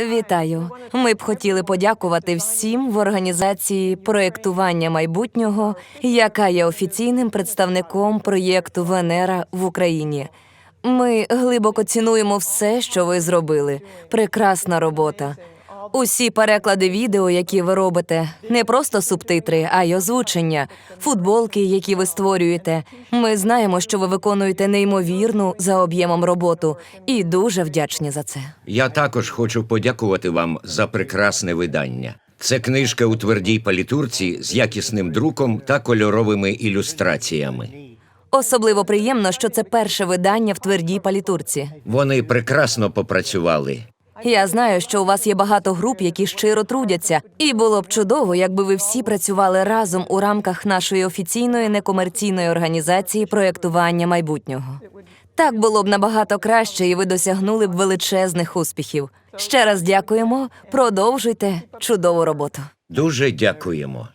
Вітаю. Ми б хотіли подякувати всім в організації проєктування майбутнього, яка є офіційним представником проєкту Венера в Україні. Ми глибоко цінуємо все, що ви зробили. Прекрасна робота. Усі переклади відео, які ви робите, не просто субтитри, а й озвучення, футболки, які ви створюєте. Ми знаємо, що ви виконуєте неймовірну за об'ємом роботу, і дуже вдячні за це. Я також хочу подякувати вам за прекрасне видання. Це книжка у твердій палітурці з якісним друком та кольоровими ілюстраціями. Особливо приємно, що це перше видання в твердій палітурці. Вони прекрасно попрацювали. Я знаю, що у вас є багато груп, які щиро трудяться, і було б чудово, якби ви всі працювали разом у рамках нашої офіційної некомерційної організації проєктування майбутнього. Так було б набагато краще, і ви досягнули б величезних успіхів. Ще раз дякуємо. Продовжуйте чудову роботу. Дуже дякуємо.